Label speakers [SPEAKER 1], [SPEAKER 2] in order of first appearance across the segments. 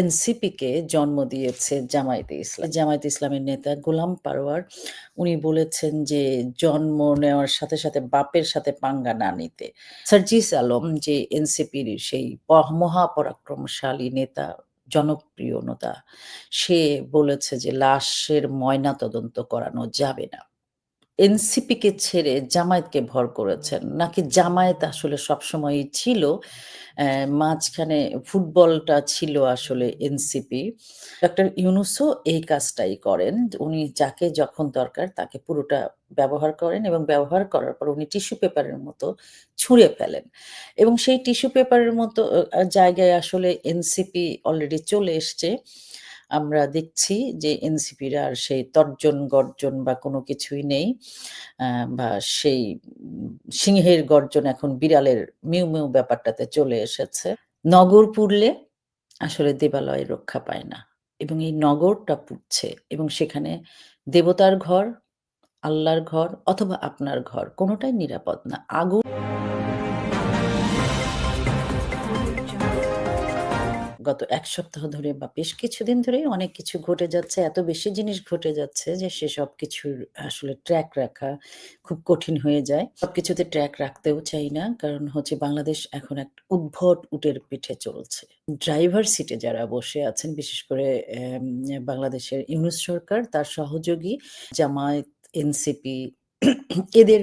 [SPEAKER 1] এনসিপিকে জন্ম দিয়েছে জামায়াতে ইসলাম। জামায়াতে ইসলামের নেতা গোলাম পারওয়ার উনি বলেছেন যে জন্ম নেওয়ার সাথে, সাথে বাপের সাথে পাঙ্গা না নিতে। সার্জিস আলম যে এনসিপির সেই মহাপরাক্রমশালী নেতা, জনপ্রিয় নেতা, সে বলেছে যে লাশের ময়নাতদন্ত করানো যাবে না। এনসিপিকে ছেড়ে জামায়াতকে ভর করেছেন। নাকি জামায়াত আসলে সবসময়ই ছিল। মাঝখানে ফুটবলটা ছিল আসলে এনসিপি। ডক্টর ইউনূসও এই কাজটাই করেন। উনি যাকে যখন দরকার তাকে পুরোটা ব্যবহার করেন এবং ব্যবহার করার পর উনি টিস্যু পেপারের মতো ছুঁড়ে ফেলেন। এবং সেই টিস্যু পেপারের মতো জায়গায় আসলে এনসিপি অলরেডি চলে এসছে। আমরা দেখছি যে এনসিপির আর সেই তর্জন গর্জন বা কোনো কিছুই নেই। বা সেই সিংহের গর্জন এখন বিড়ালের মিউ, মিউ ব্যাপারটাতে চলে এসেছে। নগর পুড়লে আসলে দেবালয় রক্ষা পায় না। এবং এই নগরটা পুড়ছে এবং সেখানে দেবতার ঘর, আল্লাহর ঘর অথবা আপনার ঘর কোনোটাই নিরাপদ না। আগুন গত এক সপ্তাহ ধরে বা বেশ কিছুদিন ধরেই অনেক কিছু ঘটে যাচ্ছে। এত বেশি জিনিস ঘটে যাচ্ছে যে সেসব কিছুর আসলে ট্র্যাক রাখা খুব কঠিন হয়ে যায়। সবকিছুতে ট্র্যাক রাখতেও চাই না। কারণ হচ্ছে বাংলাদেশ এখন এক উদ্ভট উটের পিঠে চলছে। ড্রাইভার সিটে যারা বসে আছেন বিশেষ করে বাংলাদেশের ইউনুস সরকার, তার সহযোগী জামায়াত, এনসিপি এদের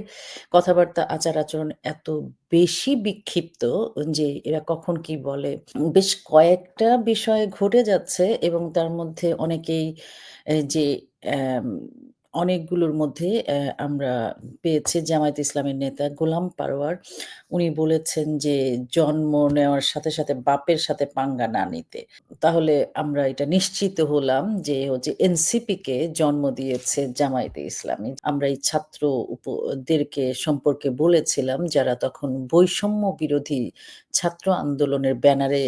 [SPEAKER 1] কথাবার্তা, আচার-আচরণ এত বেশি বিক্ষিপ্ত যে এরা কখন কি বলে। বেশ কয়েকটা বিষয় ঘটে যাচ্ছে এবং তার মধ্যে অনেকেই যে অনেকগুলোর মধ্যে আমরা পেয়েছি জামায়াতে ইসলামের নেতা গোলাম পারওয়ার উনি বলেছেন যে জন্ম নেওয়ার সাথে, সাথে বাপের সাথে পাঙ্গা না নিতে। তাহলে আমরা এটা নিশ্চিত হলাম যে হচ্ছে এনসিপিকে জন্ম দিয়েছে জামায়াতে ইসলামী। আমরা এই ছাত্র উপদেরকে সম্পর্কে বলেছিলাম যারা তখন বৈষম্য বিরোধী ছাত্র আন্দোলনের ব্যানারে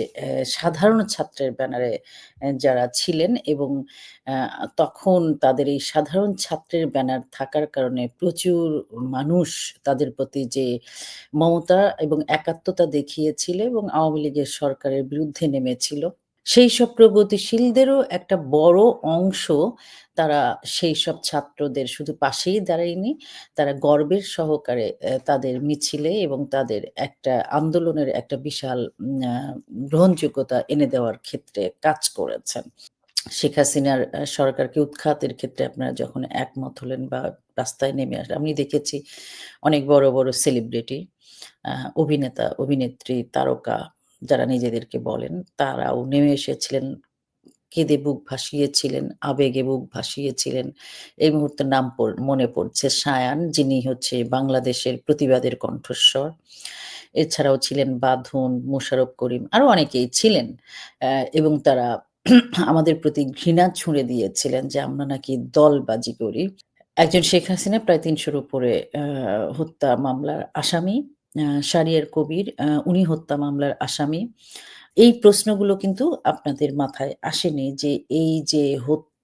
[SPEAKER 1] সাধারণ ছাত্রের ব্যানারে যারা ছিলেন এবং তখন তাদের এই সাধারণ ছাত্রের ব্যানার থাকার কারণে প্রচুর মানুষ তাদের প্রতি যে মমতা এবং একাত্মতা দেখিয়েছিল এবং আওয়ামী লীগের সরকারের বিরুদ্ধে নেমেছিল। সেইসব প্রগতিশীলদেরও একটা বড় অংশ তারা সেই সব ছাত্রদের শুধু পাশেই দাঁড়ায়নি, তারা গর্বের সহকারে তাদের মিছিলে এবং তাদের একটা আন্দোলনের একটা বিশাল গ্রহণযোগ্যতা এনে দেওয়ার ক্ষেত্রে কাজ করেছেন। শেখ হাসিনার সরকারকে উৎখাতের ক্ষেত্রে আপনারা যখন একমত হলেন বা রাস্তায় নেমে আসলেন, আমি দেখেছি অনেক বড়, বড় সেলিব্রিটি, অভিনেতা, অভিনেত্রী, তারকা যারা নিজেদেরকে বলেন, তারাও নেমে এসেছিলেন, কেঁদে বুক ভাসিয়েছিলেন, আবেগে বুক ভাসিয়েছিলেন। এই মুহূর্তে নাম মনে পড়ছে সায়ান যিনি হচ্ছে বাংলাদেশের প্রতিবাদের কণ্ঠস্বর। এছাড়াও ছিলেন বাঁধন, মোশাররফ করিম আরও অনেকেই ছিলেন। এবং তারা আমাদের প্রতি ঘৃণা ছুঁড়ে দিয়েছিলেন যে আমরা নাকি দলবাজি করি। একজন শেখ হাসিনা প্রায় তিনশোর উপরে হত্যা মামলার আসামি। শাহরিয়ার কবির উনি হত্যা মামলার আসামি। এই প্রশ্নগুলো কিন্তু আপনাদের মাথায় আসেনি যে এই যে হত্যা,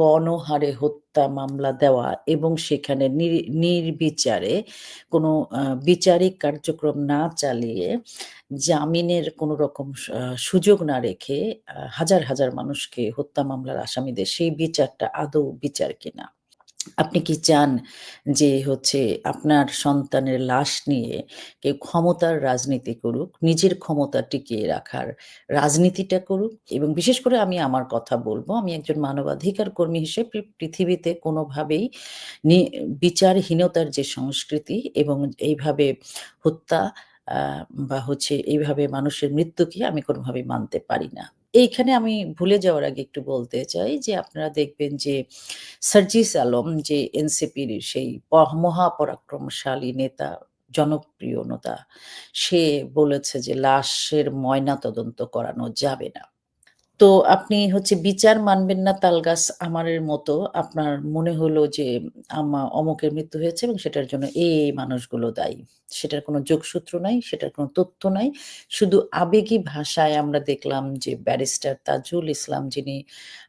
[SPEAKER 1] গণহারে হত্যা মামলা দেওয়া এবং সেখানে নির নির্বিচারে কোনো বিচারিক কার্যক্রম না চালিয়ে জামিনের কোনো রকম সুযোগ না রেখে হাজার, হাজার মানুষকে হত্যা মামলার আসামিদের সেই বিচারটা আদৌ বিচার কিনা? আপনি কি চান যে হচ্ছে আপনার সন্তানের লাশ নিয়ে কেউ ক্ষমতার রাজনীতি করুক, নিজের ক্ষমতা টিকিয়ে রাখার রাজনীতিটা করুক? এবং বিশেষ করে আমি আমার কথা বলব আমি একজন মানবাধিকার কর্মী হিসেবে পৃথিবীতে কোনোভাবেই বিচারহীনতার যে সংস্কৃতি এবং এইভাবে হত্যা বা হচ্ছে এইভাবে মানুষের মৃত্যুকে আমি কোনোভাবেই মানতে পারি না। এইখানে আমি ভুলে যাওয়ার আগে একটু বলতে চাই যে আপনারা দেখবেন যে সার্জিস আলম যে এনসিপির সেই মহাপরাক্রমশালী নেতা, জনপ্রিয় নেতা, সে বলেছে যে লাশের ময়না তদন্ত করানো যাবে না। তো আপনি হচ্ছে বিচার মানবেন না তালগাছ আমারের মতো আপনার মনে হলো যে আমা অমুকের মৃত্যু হয়েছে এবং সেটার জন্য এই, মানুষগুলো দায়ী। সেটার কোনো যোগসূত্র নাই, সেটার কোনো তথ্য নাই। শুধু আবেগী ভাষায় আমরা দেখলাম যে ব্যারিস্টার তাজুল ইসলাম যিনি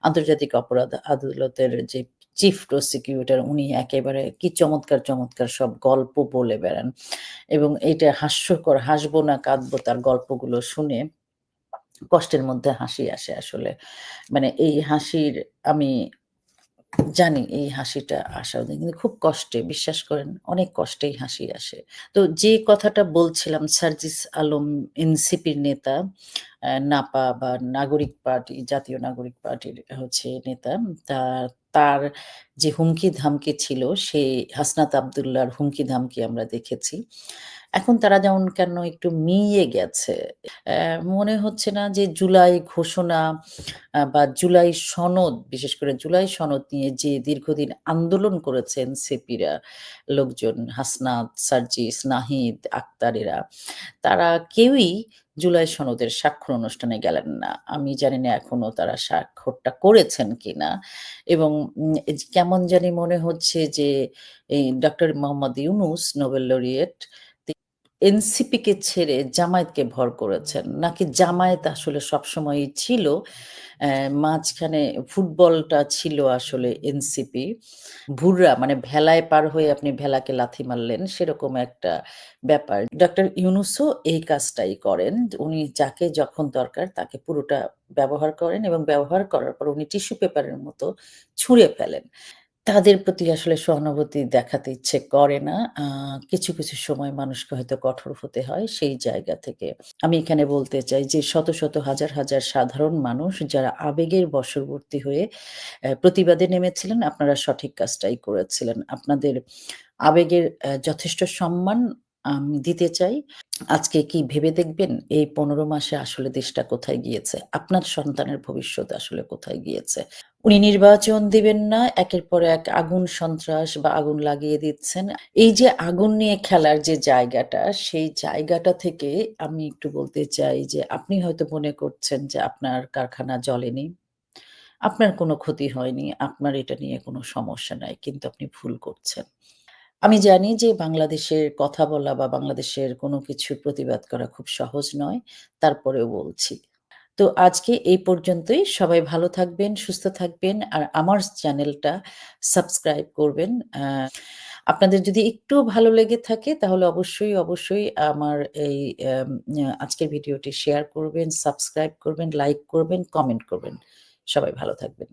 [SPEAKER 1] আন্তর্জাতিক অপরাধ আদালতের যে চিফ প্রসিকিউটর উনি একেবারে কি চমৎকার, চমৎকার সব গল্প বলে বেড়ান এবং এটা হাস্যকর, হাসবো না কাঁদবো তার গল্পগুলো শুনে। কষ্টের মধ্যে হাসি আসে আসলে। মানে এই হাসির, আমি জানি এই হাসিটা আসা কিন্তু খুব কষ্টে, বিশ্বাস করেন, অনেক কষ্টেই হাসি আসে। তো যে কথাটা বলছিলাম, সার্জিস আলম এনসিপির নেতা নাপা বা নাগরিক পার্টি, জাতীয় নাগরিক পার্টির হচ্ছে নেতা। তা, তার যে হুমকি-ধামকি ছিল সেই হাসনাত আবদুল্লার হুমকি-ধামকি আমরা দেখেছি। এখন তারা যেমন কেন একটু মিইয়ে গেছে। মনে হচ্ছে না যে জুলাই ঘোষণা বা জুলাই সনদ, বিশেষ করে জুলাই সনদ নিয়ে যে দীর্ঘদিন আন্দোলন করেছেন এনসিপিরা লোকজন হাসনাত, সার্জিস, নাহিদ, আক্তারেরা তারা কেউই জুলাই সনদের স্বাক্ষর অনুষ্ঠানে গেলেন না। আমি জানি না এখনও তারা স্বাক্ষরটা করেছেন কিনা এবং কেমন জানি মনে হচ্ছে যে এই doctor Mohammad Yunus Nobel laureate এনসিপিকে ছেড়ে জামায়াতকে ভর করেছেন। নাকি জামায়াত আসলে সবসময়ই ছিল। মাঝখানে ফুটবলটা ছিল আসলে এনসিপি। ভুররা মানে ভেলায় পার হয়ে আপনি ভেলাকে লাথি মারলেন, সেরকম একটা ব্যাপার। ডক্টর ইউনুসও এই কাজটাই করেন। উনি যাকে যখন দরকার তাকে পুরোটা ব্যবহার করেন এবং ব্যবহার করার পর উনি টিস্যু পেপারের মতো ছুঁড়ে ফেলেন। তাদের প্রতি আসলে সহানুভূতি দেখাতে ইচ্ছে করে না। কিছু, কিছু সময় মানুষকে হয়তো কঠোর হতে হয় সেই জায়গা থেকে। আমি এখানে বলতে চাই যে শত, শত হাজার, হাজার সাধারণ মানুষ যারা আবেগের বশবর্তী হয়ে প্রতিবাদে নেমেছিলেন, আপনারা সঠিক কাজটাই করেছিলেন। আপনাদের আবেগের যথেষ্ট সম্মান আমি দিতে চাই। আজকে কি ভেবে দেখবেন এই ১৫ মাসে আসলে দেশটা কোথায় গিয়েছে? আপনার সন্তানের ভবিষ্যৎ আসলে কোথায় গিয়েছে? উনি নির্বাচন দিবেন না, একের পর এক আগুন সন্ত্রাস বা আগুন লাগিয়ে দিচ্ছেন। এই যে আগুন নিয়ে খেলার যে জায়গাটা, সেই জায়গাটা থেকে আমি একটু বলতে চাই যে আপনি হয়তো মনে করছেন যে আপনার কারখানা জ্বলেনি। আপনার কোনো ক্ষতি হয়নি। আপনার এটা নিয়ে কোনো সমস্যা নাই। কিন্তু আপনি ভুল করছেন। আমি জানি যে বাংলাদেশের কথা বলা বা বাংলাদেশের কোনো কিছুর প্রতিবাদ করা খুব সহজ নয়। তারপরেও বলছি। তো আজকে এই পর্যন্তই। সবাই ভালো থাকবেন, সুস্থ থাকবেন। আর আমার চ্যানেলটা সাবস্ক্রাইব করবেন। আপনাদের যদি একটুও ভালো লেগে থাকে তাহলে অবশ্যই, অবশ্যই আমার এই আজকের ভিডিওটি শেয়ার করবেন, সাবস্ক্রাইব করবেন, লাইক করবেন, কমেন্ট করবেন। সবাই ভালো থাকবেন।